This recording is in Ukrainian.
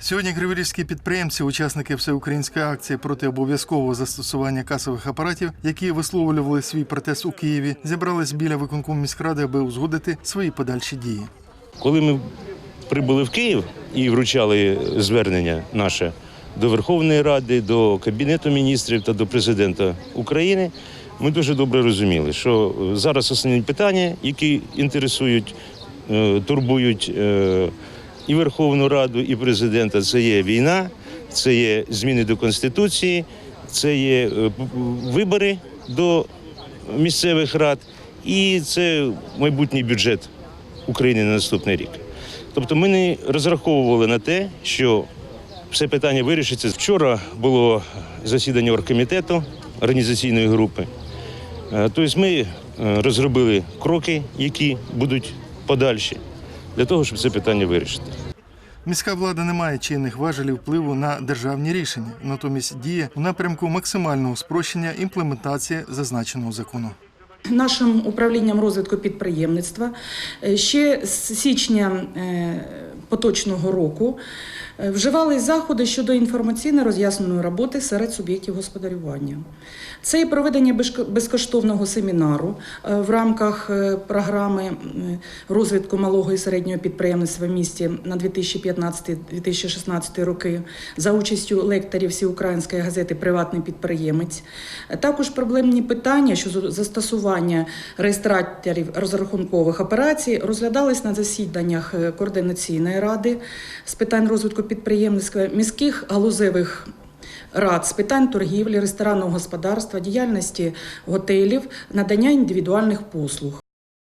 Сьогодні криворізькі підприємці, учасники всеукраїнської акції проти обов'язкового застосування касових апаратів, які висловлювали свій протест у Києві, зібрались біля виконкому міськради, аби узгодити свої подальші дії. Коли ми прибули в Київ і вручали звернення наше до Верховної Ради, до Кабінету міністрів та до президента України, ми дуже добре розуміли, що зараз основні питання, які інтересують, е, турбують е, і Верховну Раду, і президента, це є війна, це є зміни до Конституції, це є е, вибори до місцевих рад, і це майбутній бюджет України на наступний рік. Тобто ми не розраховували на те, що все питання вирішиться. Вчора було засідання оргкомітету організаційної групи. Е, Тобто ми е, розробили кроки, які будуть подальші, для того, щоб це питання вирішити. Міська влада не має чинних важелів впливу на державні рішення, натомість діє в напрямку максимального спрощення імплементації зазначеного закону. Нашим управлінням розвитку підприємництва е, ще з січня е, поточного року е, вживали заходи щодо інформаційно-роз'ясненої роботи серед суб'єктів господарювання. Це і проведення безкоштовного семінару е, в рамках е, програми розвитку малого і середнього підприємництва в місті на 2015-2016 роки за участю лекторів всеукраїнської газети Приватний підприємець. Також проблемні питання щодо застосування реєстраторів розрахункових операцій розглядались на засіданнях координаційної ради з питань розвитку підприємництва міських галузевих. Рад з питань торгівлі, ресторанного господарства, діяльності готелів, надання індивідуальних послуг.